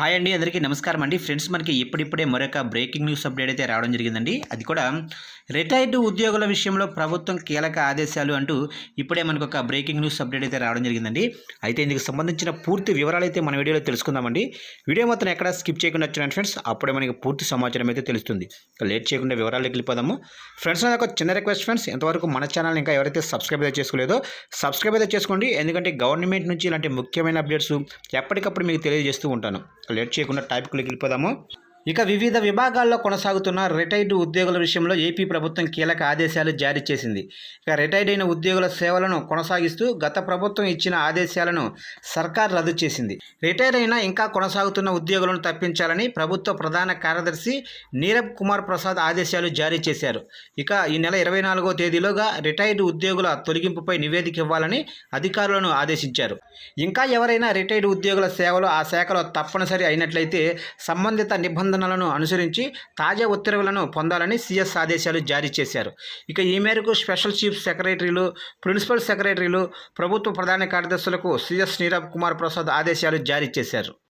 Hi అండి అందరికీ నమస్కారం అండి. ఫ్రెండ్స్ మనకి ఇప్పుడిప్పుడే మరొక బ్రేకింగ్ న్యూస్ అప్డేట్ అయితే రావడం జరిగిందండి. అది కూడా రిటైర్డ్ ఉద్యోగుల విషయంలో ప్రభుత్వం కీలక ఆదేశాలు అంటూ ఇప్పుడే మనకు ఒక బ్రేకింగ్ న్యూస్ అప్డేట్ అయితే రావడం జరిగిందండి. అయితే ఇందుకు సంబంధించిన పూర్తి వివరాలు అయితే మన వీడియోలో తెలుసుకుందామండి. వీడియో మొత్తం ఎక్కడ స్కిప్ చేయకుండా వచ్చిన ఫ్రెండ్స్. అప్పుడే మనకి పూర్తి సమాచారం అయితే తెలుస్తుంది. లేట్ చేయకుండా వివరాలకు వెళ్ళిపోదాము. ఫ్రెండ్స్ నాకు ఒక చిన్న రిక్వెస్ట్ ఫ్రెండ్స్. ఎంతవరకు మన ఛానల్ ఇంకా ఎవరైతే సబ్స్క్రైబ్ అయితే చేసుకోలేదో సబ్స్క్రైబ్ అయితే చేసుకోండి. ఎందుకంటే గవర్నమెంట్ నుంచి ఇలాంటి ముఖ్యమైన అప్డేట్స్ ఎప్పటికప్పుడు మీకు తెలియజేస్తూ ఉంటాను. లేట్ చేయకుండా టాపిక్లోకి వెళ్ళిపోదాము. ఇక వివిధ విభాగాల్లో కొనసాగుతున్న రిటైర్డ్ ఉద్యోగుల విషయంలో ఏపీ ప్రభుత్వం కీలక ఆదేశాలు జారీ చేసింది. ఇక రిటైర్డ్ అయిన ఉద్యోగుల సేవలను కొనసాగిస్తూ గత ప్రభుత్వం ఇచ్చిన ఆదేశాలను సర్కార్ రద్దు చేసింది. రిటైర్ అయిన ఇంకా కొనసాగుతున్న ఉద్యోగులను తప్పించాలని ప్రభుత్వ ప్రధాన కార్యదర్శి నీరబ్ కుమార్ ప్రసాద్ ఆదేశాలు జారీ చేశారు. ఇక ఈ నెల ఇరవై నాలుగో తేదీలోగా రిటైర్డ్ ఉద్యోగుల తొలగింపుపై నివేదిక ఇవ్వాలని అధికారులను ఆదేశించారు. ఇంకా ఎవరైనా రిటైర్డ్ ఉద్యోగుల సేవలు ఆ శాఖలో తప్పనిసరి అయినట్లయితే సంబంధిత నిబంధన నిబంధనలను అనుసరించి తాజా ఉత్తర్వులను పొందాలని సీఎస్ ఆదేశాలు జారీ చేశారు. ఇక ఈ మేరకు స్పెషల్ చీఫ్ సెక్రటరీలు ప్రిన్సిపల్ సెక్రటరీలు ప్రభుత్వ ప్రధాన కార్యదర్శులకు సీఎస్ నీరబ్ కుమార్ ప్రసాద్ ఆదేశాలు జారీ చేశారు.